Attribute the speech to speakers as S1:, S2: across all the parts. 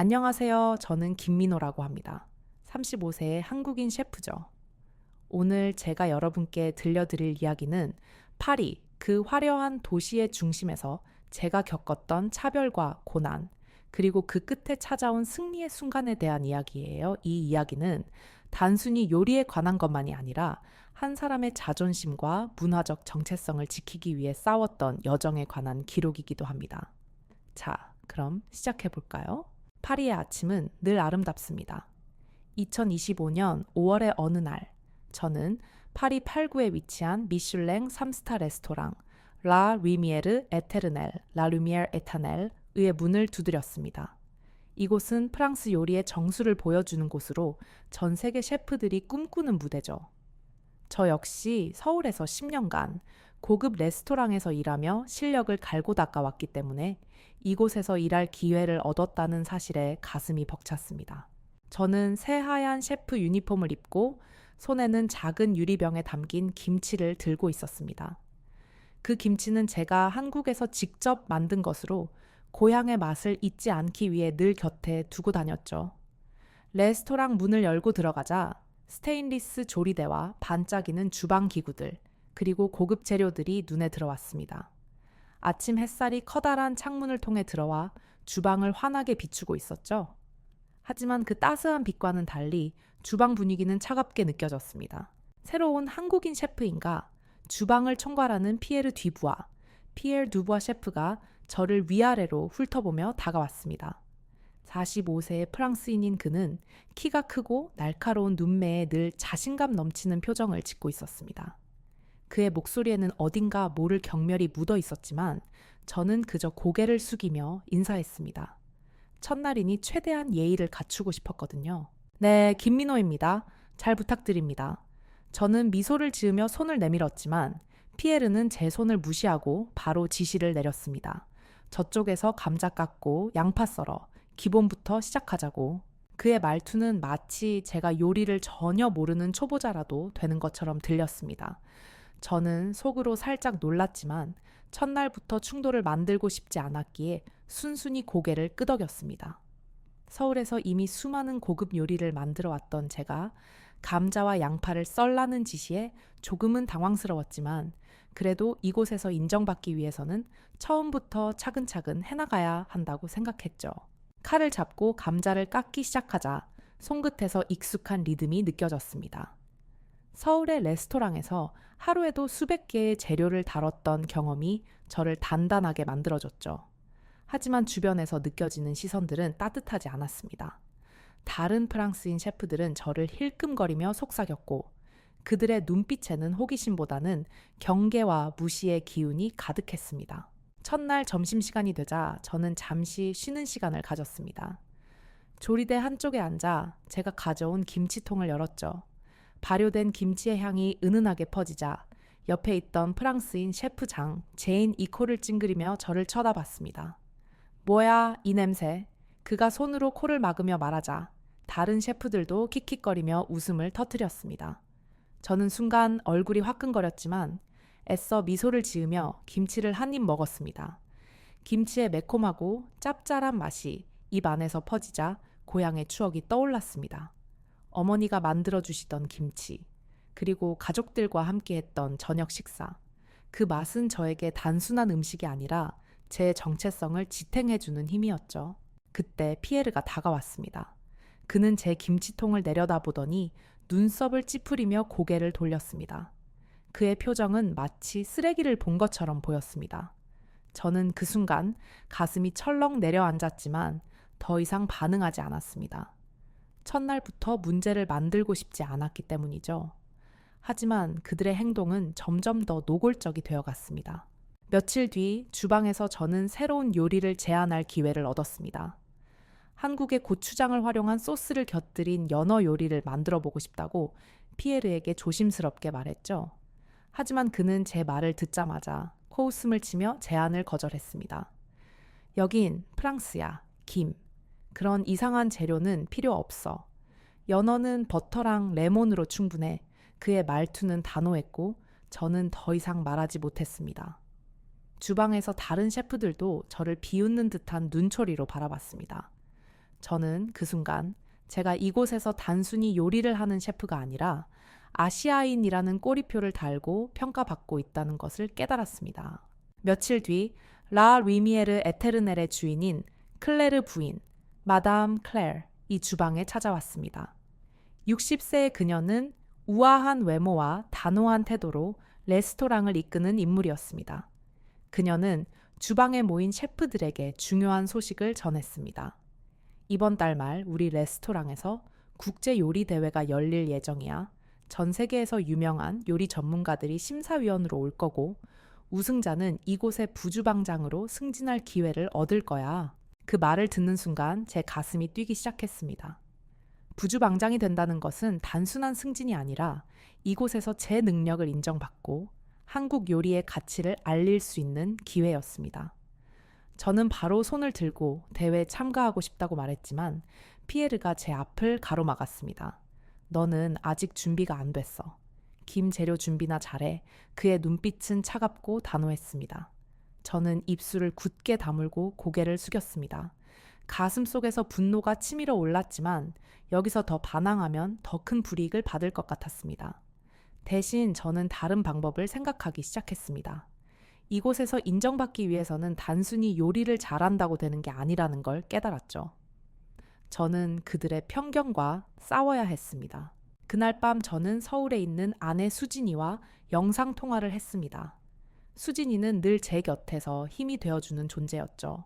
S1: 안녕하세요. 저는 김민호라고 합니다. 35세의 한국인 셰프죠. 오늘 제가 여러분께 들려드릴 이야기는 파리, 그 화려한 도시의 중심에서 제가 겪었던 차별과 고난, 그리고 그 끝에 찾아온 승리의 순간에 대한 이야기예요. 이 이야기는 단순히 요리에 관한 것만이 아니라 한 사람의 자존심과 문화적 정체성을 지키기 위해 싸웠던 여정에 관한 기록이기도 합니다. 자, 그럼 시작해 볼까요? 파리의 아침은 늘 아름답습니다. 2025년 5월의 어느 날, 저는 파리 8구에 위치한 미슐랭 3스타 레스토랑 라 리미에르 에테르넬, 라 루미엘 에타넬의 문을 두드렸습니다. 이곳은 프랑스 요리의 정수를 보여주는 곳으로 전 세계 셰프들이 꿈꾸는 무대죠. 저 역시 서울에서 10년간 고급 레스토랑에서 일하며 실력을 갈고 닦아왔기 때문에 이곳에서 일할 기회를 얻었다는 사실에 가슴이 벅찼습니다. 저는 새하얀 셰프 유니폼을 입고 손에는 작은 유리병에 담긴 김치를 들고 있었습니다. 그 김치는 제가 한국에서 직접 만든 것으로 고향의 맛을 잊지 않기 위해 늘 곁에 두고 다녔죠. 레스토랑 문을 열고 들어가자 스테인리스 조리대와 반짝이는 주방 기구들, 그리고 고급 재료들이 눈에 들어왔습니다. 아침 햇살이 커다란 창문을 통해 들어와 주방을 환하게 비추고 있었죠. 하지만 그 따스한 빛과는 달리 주방 분위기는 차갑게 느껴졌습니다. 새로운 한국인 셰프인가 주방을 총괄하는 피에르 뒤부아, 피에르 두부아 셰프가 저를 위아래로 훑어보며 다가왔습니다. 45세의 프랑스인인 그는 키가 크고 날카로운 눈매에 늘 자신감 넘치는 표정을 짓고 있었습니다. 그의 목소리에는 어딘가 모를 경멸이 묻어 있었지만 저는 그저 고개를 숙이며 인사했습니다. 첫날이니 최대한 예의를 갖추고 싶었거든요. 네, 김민호입니다. 잘 부탁드립니다. 저는 미소를 지으며 손을 내밀었지만 피에르는 제 손을 무시하고 바로 지시를 내렸습니다. 저쪽에서 감자 깎고 양파 썰어 기본부터 시작하자고. 그의 말투는 마치 제가 요리를 전혀 모르는 초보자라도 되는 것처럼 들렸습니다. 저는 속으로 살짝 놀랐지만 첫날부터 충돌을 만들고 싶지 않았기에 순순히 고개를 끄덕였습니다. 서울에서 이미 수많은 고급 요리를 만들어 왔던 제가 감자와 양파를 썰라는 지시에 조금은 당황스러웠지만 그래도 이곳에서 인정받기 위해서는 처음부터 차근차근 해나가야 한다고 생각했죠. 칼을 잡고 감자를 깎기 시작하자 손끝에서 익숙한 리듬이 느껴졌습니다. 서울의 레스토랑에서 하루에도 수백 개의 재료를 다뤘던 경험이 저를 단단하게 만들어줬죠. 하지만 주변에서 느껴지는 시선들은 따뜻하지 않았습니다. 다른 프랑스인 셰프들은 저를 힐끔거리며 속삭였고 그들의 눈빛에는 호기심보다는 경계와 무시의 기운이 가득했습니다. 첫날 점심시간이 되자 저는 잠시 쉬는 시간을 가졌습니다. 조리대 한쪽에 앉아 제가 가져온 김치통을 열었죠. 발효된 김치의 향이 은은하게 퍼지자 옆에 있던 프랑스인 셰프장 제인 이코를 찡그리며 저를 쳐다봤습니다. 뭐야, 이 냄새. 그가 손으로 코를 막으며 말하자 다른 셰프들도 킥킥거리며 웃음을 터뜨렸습니다. 저는 순간 얼굴이 화끈거렸지만 애써 미소를 지으며 김치를 한 입 먹었습니다. 김치의 매콤하고 짭짤한 맛이 입 안에서 퍼지자 고향의 추억이 떠올랐습니다. 어머니가 만들어 주시던 김치, 그리고 가족들과 함께 했던 저녁 식사. 그 맛은 저에게 단순한 음식이 아니라 제 정체성을 지탱해 주는 힘이었죠. 그때 피에르가 다가왔습니다. 그는 제 김치통을 내려다보더니 눈썹을 찌푸리며 고개를 돌렸습니다. 그의 표정은 마치 쓰레기를 본 것처럼 보였습니다. 저는 그 순간 가슴이 철렁 내려앉았지만 더 이상 반응하지 않았습니다. 첫날부터 문제를 만들고 싶지 않았기 때문이죠. 하지만 그들의 행동은 점점 더 노골적이 되어 갔습니다. 며칠 뒤 주방에서 저는 새로운 요리를 제안할 기회를 얻었습니다. 한국의 고추장을 활용한 소스를 곁들인 연어 요리를 만들어 보고 싶다고 피에르에게 조심스럽게 말했죠. 하지만 그는 제 말을 듣자마자 코웃음을 치며 제안을 거절했습니다. 여긴 프랑스야, 김. 그런 이상한 재료는 필요 없어. 연어는 버터랑 레몬으로 충분해. 그의 말투는 단호했고 저는 더 이상 말하지 못했습니다. 주방에서 다른 셰프들도 저를 비웃는 듯한 눈초리로 바라봤습니다. 저는 그 순간 제가 이곳에서 단순히 요리를 하는 셰프가 아니라 아시아인이라는 꼬리표를 달고 평가받고 있다는 것을 깨달았습니다. 며칠 뒤 라 리미에르 에테르넬의 주인인 클레르 부인, 마담 클레르 이 주방에 찾아왔습니다. 60세의 그녀는 우아한 외모와 단호한 태도로 레스토랑을 이끄는 인물이었습니다. 그녀는 주방에 모인 셰프들에게 중요한 소식을 전했습니다. 이번 달 말 우리 레스토랑에서 국제 요리 대회가 열릴 예정이야 전 세계에서 유명한 요리 전문가들이 심사위원으로 올 거고 우승자는 이곳의 부주방장으로 승진할 기회를 얻을 거야. 그 말을 듣는 순간 제 가슴이 뛰기 시작했습니다. 부주방장이 된다는 것은 단순한 승진이 아니라 이곳에서 제 능력을 인정받고 한국 요리의 가치를 알릴 수 있는 기회였습니다. 저는 바로 손을 들고 대회에 참가하고 싶다고 말했지만 피에르가 제 앞을 가로막았습니다. 너는 아직 준비가 안 됐어. 김 재료 준비나 잘해. 그의 눈빛은 차갑고 단호했습니다. 저는 입술을 굳게 다물고 고개를 숙였습니다. 가슴 속에서 분노가 치밀어 올랐지만 여기서 더 반항하면 더 큰 불이익을 받을 것 같았습니다. 대신 저는 다른 방법을 생각하기 시작했습니다. 이곳에서 인정받기 위해서는 단순히 요리를 잘한다고 되는 게 아니라는 걸 깨달았죠. 저는 그들의 편견과 싸워야 했습니다. 그날 밤 저는 서울에 있는 아내 수진이와 영상 통화를 했습니다. 수진이는 늘 제 곁에서 힘이 되어주는 존재였죠.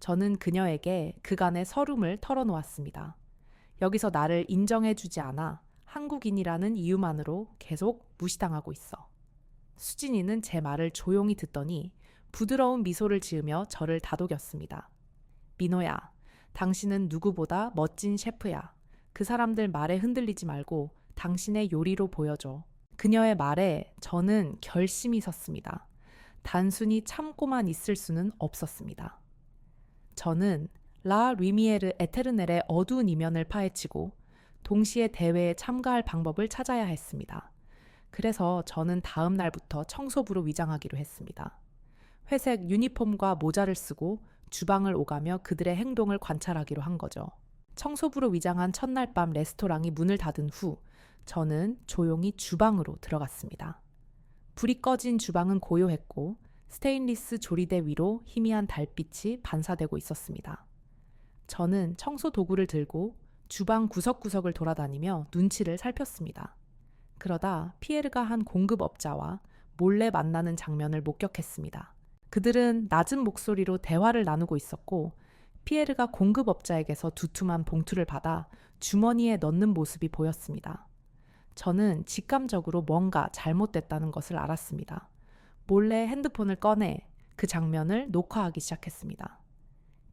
S1: 저는 그녀에게 그간의 서름을 털어놓았습니다. 여기서 나를 인정해주지 않아 한국인이라는 이유만으로 계속 무시당하고 있어. 수진이는 제 말을 조용히 듣더니 부드러운 미소를 지으며 저를 다독였습니다. 민호야, 당신은 누구보다 멋진 셰프야. 그 사람들 말에 흔들리지 말고 당신의 요리로 보여줘. 그녀의 말에 저는 결심이 섰습니다. 단순히 참고만 있을 수는 없었습니다. 저는 라 리미에르 에테르넬의 어두운 이면을 파헤치고 동시에 대회에 참가할 방법을 찾아야 했습니다. 그래서 저는 다음 날부터 청소부로 위장하기로 했습니다. 회색 유니폼과 모자를 쓰고 주방을 오가며 그들의 행동을 관찰하기로 한 거죠. 청소부로 위장한 첫날 밤 레스토랑이 문을 닫은 후 저는 조용히 주방으로 들어갔습니다. 불이 꺼진 주방은 고요했고 스테인리스 조리대 위로 희미한 달빛이 반사되고 있었습니다. 저는 청소 도구를 들고 주방 구석구석을 돌아다니며 눈치를 살폈습니다. 그러다 피에르가 한 공급업자와 몰래 만나는 장면을 목격했습니다. 그들은 낮은 목소리로 대화를 나누고 있었고 피에르가 공급업자에게서 두툼한 봉투를 받아 주머니에 넣는 모습이 보였습니다. 저는 직감적으로 뭔가 잘못됐다는 것을 알았습니다. 몰래 핸드폰을 꺼내 그 장면을 녹화하기 시작했습니다.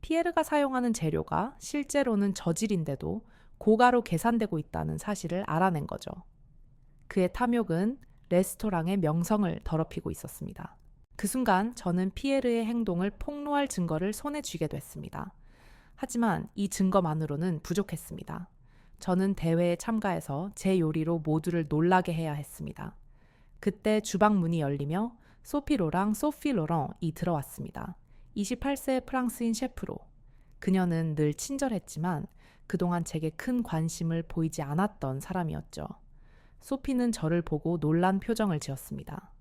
S1: 피에르가 사용하는 재료가 실제로는 저질인데도 고가로 계산되고 있다는 사실을 알아낸 거죠. 그의 탐욕은 레스토랑의 명성을 더럽히고 있었습니다. 그 순간 저는 피에르의 행동을 폭로할 증거를 손에 쥐게 됐습니다. 하지만 이 증거만으로는 부족했습니다. 저는 대회에 참가해서 제 요리로 모두를 놀라게 해야 했습니다. 그때 주방 문이 열리며 소피 로랑 소피 로랑이 들어왔습니다. 28세의 프랑스인 셰프로. 그녀는 늘 친절했지만 그동안 제게 큰 관심을 보이지 않았던 사람이었죠. 소피는 저를 보고 놀란 표정을 지었습니다.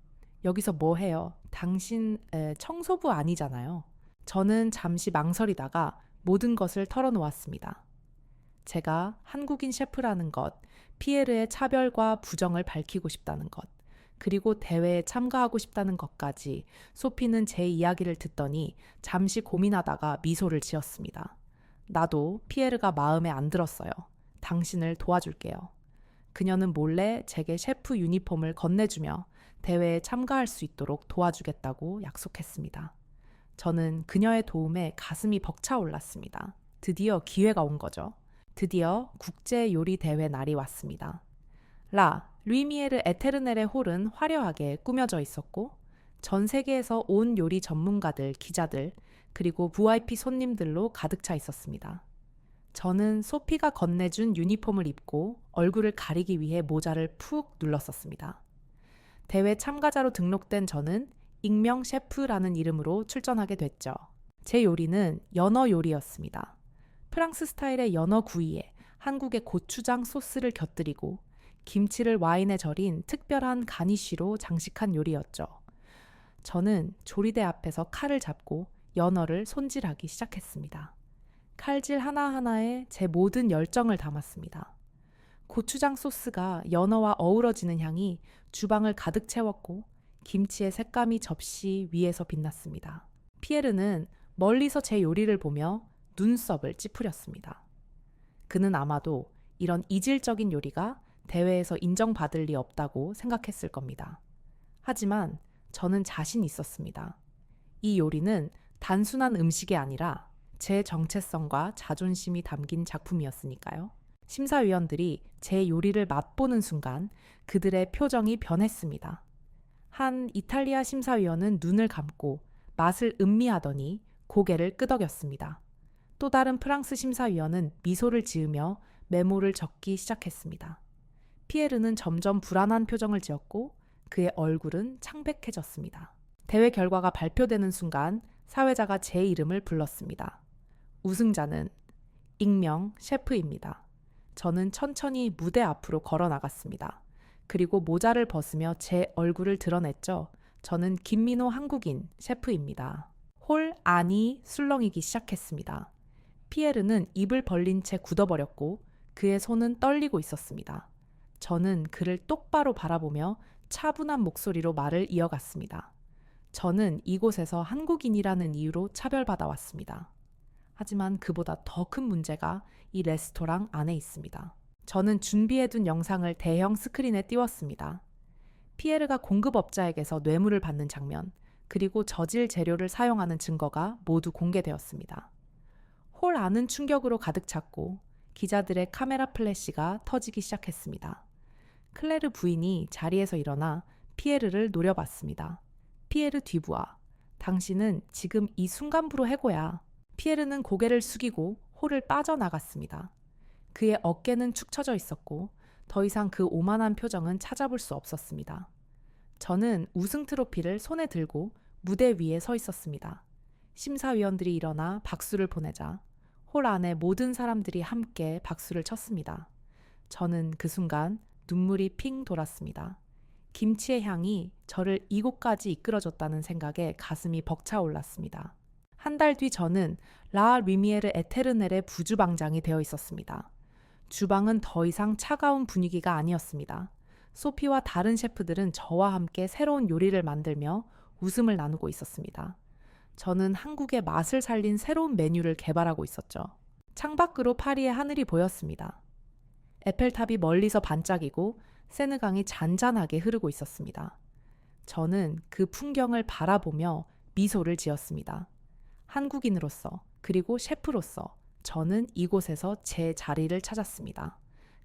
S1: 여기서 뭐 해요? 당신 에, 청소부 아니잖아요. 저는 잠시 망설이다가 모든 것을 털어놓았습니다. 제가 한국인 셰프라는 것, 피에르의 차별과 부정을 밝히고 싶다는 것, 그리고 대회에 참가하고 싶다는 것까지 소피는 제 이야기를 듣더니 잠시 고민하다가 미소를 지었습니다. 나도 피에르가 마음에 안 들었어요. 당신을 도와줄게요. 그녀는 몰래 제게 셰프 유니폼을 건네주며 대회에 참가할 수 있도록 도와주겠다고 약속했습니다. 저는 그녀의 도움에 가슴이 벅차올랐습니다. 드디어 기회가 온 거죠. 드디어 국제 요리 대회 날이 왔습니다. 라, 루이미에르 에테르넬의 홀은 화려하게 꾸며져 있었고 전 세계에서 온 요리 전문가들, 기자들, 그리고 VIP 손님들로 가득 차 있었습니다. 저는 소피가 건네준 유니폼을 입고 얼굴을 가리기 위해 모자를 푹 눌렀었습니다. 대회 참가자로 등록된 저는 익명 셰프라는 이름으로 출전하게 됐죠. 제 요리는 연어 요리였습니다. 프랑스 스타일의 연어 구이에 한국의 고추장 소스를 곁들이고 김치를 와인에 절인 특별한 가니쉬로 장식한 요리였죠. 저는 조리대 앞에서 칼을 잡고 연어를 손질하기 시작했습니다. 칼질 하나하나에 제 모든 열정을 담았습니다. 고추장 소스가 연어와 어우러지는 향이 주방을 가득 채웠고 김치의 색감이 접시 위에서 빛났습니다. 피에르는 멀리서 제 요리를 보며 눈썹을 찌푸렸습니다. 그는 아마도 이런 이질적인 요리가 대회에서 인정받을 리 없다고 생각했을 겁니다. 하지만 저는 자신 있었습니다. 이 요리는 단순한 음식이 아니라 제 정체성과 자존심이 담긴 작품이었으니까요. 심사위원들이 제 요리를 맛보는 순간 그들의 표정이 변했습니다. 한 이탈리아 심사위원은 눈을 감고 맛을 음미하더니 고개를 끄덕였습니다. 또 다른 프랑스 심사위원은 미소를 지으며 메모를 적기 시작했습니다. 피에르는 점점 불안한 표정을 지었고 그의 얼굴은 창백해졌습니다. 대회 결과가 발표되는 순간 사회자가 제 이름을 불렀습니다. 우승자는 익명 셰프입니다. 저는 천천히 무대 앞으로 걸어 나갔습니다. 그리고 모자를 벗으며 제 얼굴을 드러냈죠. 저는 김민호 한국인 셰프입니다. 홀 안이 술렁이기 시작했습니다. 피에르는 입을 벌린 채 굳어버렸고 그의 손은 떨리고 있었습니다. 저는 그를 똑바로 바라보며 차분한 목소리로 말을 이어갔습니다. 저는 이곳에서 한국인이라는 이유로 차별받아 왔습니다. 하지만 그보다 더 큰 문제가 이 레스토랑 안에 있습니다. 저는 준비해둔 영상을 대형 스크린에 띄웠습니다. 피에르가 공급업자에게서 뇌물을 받는 장면, 그리고 저질 재료를 사용하는 증거가 모두 공개되었습니다. 홀 안은 충격으로 가득 찼고 기자들의 카메라 플래시가 터지기 시작했습니다. 클레르 부인이 자리에서 일어나 피에르를 노려봤습니다. 피에르 뒤부아, 당신은 지금 이 순간부로 해고야. 피에르는 고개를 숙이고 홀을 빠져나갔습니다. 그의 어깨는 축 처져 있었고 더 이상 그 오만한 표정은 찾아볼 수 없었습니다. 저는 우승 트로피를 손에 들고 무대 위에 서 있었습니다. 심사위원들이 일어나 박수를 보내자 홀 안에 모든 사람들이 함께 박수를 쳤습니다. 저는 그 순간 눈물이 핑 돌았습니다. 김치의 향이 저를 이곳까지 이끌어줬다는 생각에 가슴이 벅차올랐습니다. 한 달 뒤 저는 라 리미에르 에테르넬의 부주방장이 되어 있었습니다. 주방은 더 이상 차가운 분위기가 아니었습니다. 소피와 다른 셰프들은 저와 함께 새로운 요리를 만들며 웃음을 나누고 있었습니다. 저는 한국의 맛을 살린 새로운 메뉴를 개발하고 있었죠. 창밖으로 파리의 하늘이 보였습니다. 에펠탑이 멀리서 반짝이고 세느강이 잔잔하게 흐르고 있었습니다. 저는 그 풍경을 바라보며 미소를 지었습니다. 한국인으로서 그리고 셰프로서 저는 이곳에서 제 자리를 찾았습니다.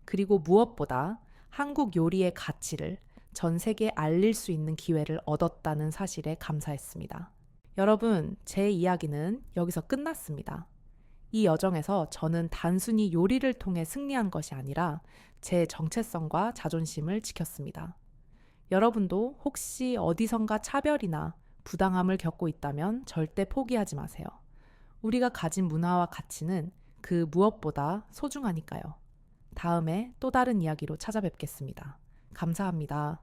S1: 그리고 무엇보다 한국 요리의 가치를 전 세계에 알릴 수 있는 기회를 얻었다는 사실에 감사했습니다. 여러분, 제 이야기는 여기서 끝났습니다. 이 여정에서 저는 단순히 요리를 통해 승리한 것이 아니라 제 정체성과 자존심을 지켰습니다. 여러분도 혹시 어디선가 차별이나 부당함을 겪고 있다면 절대 포기하지 마세요. 우리가 가진 문화와 가치는 그 무엇보다 소중하니까요. 다음에 또 다른 이야기로 찾아뵙겠습니다. 감사합니다.